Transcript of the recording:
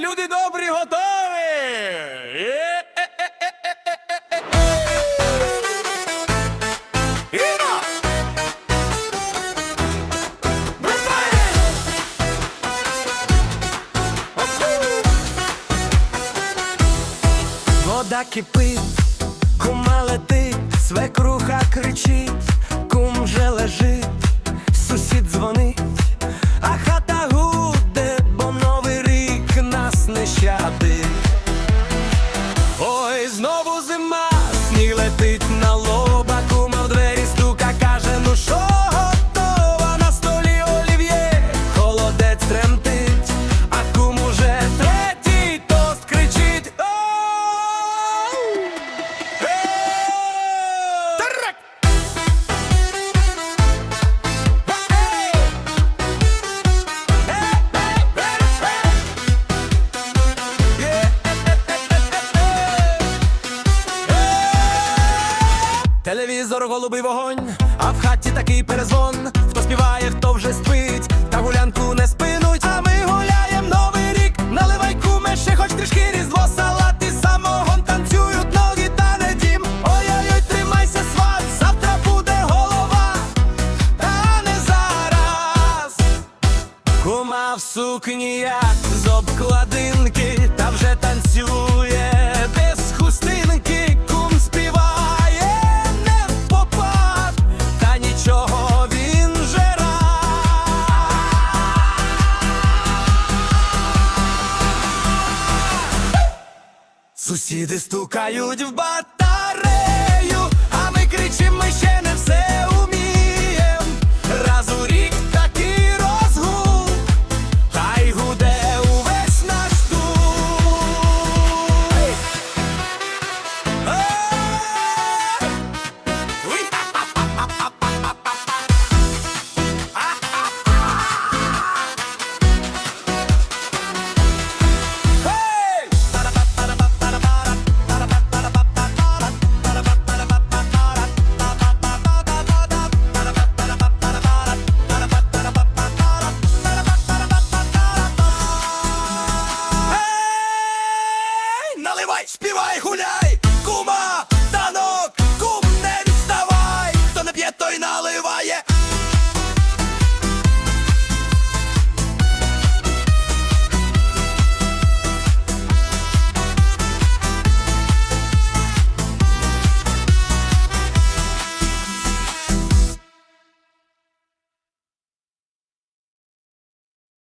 Люди добрі, готові! Е! Іно! Бросай! Вода кипить, кума летить, свекруха кричить, кум же лежить, Телевізор, голубий вогонь, а в хаті такий перезвон. Хто співає, хто вже спить, та гулянку не спинуть. А ми гуляєм новий рік, наливай куме, ще хоч трішки різдво, салат і самогон танцюють ноги та не дім. Ой-ой-ой, тримайся, сват, завтра буде голова, та не зараз. Кума в сукні, як з обкладинки, та вже танцює Сусіди стукають в батарею, співай, гуляй!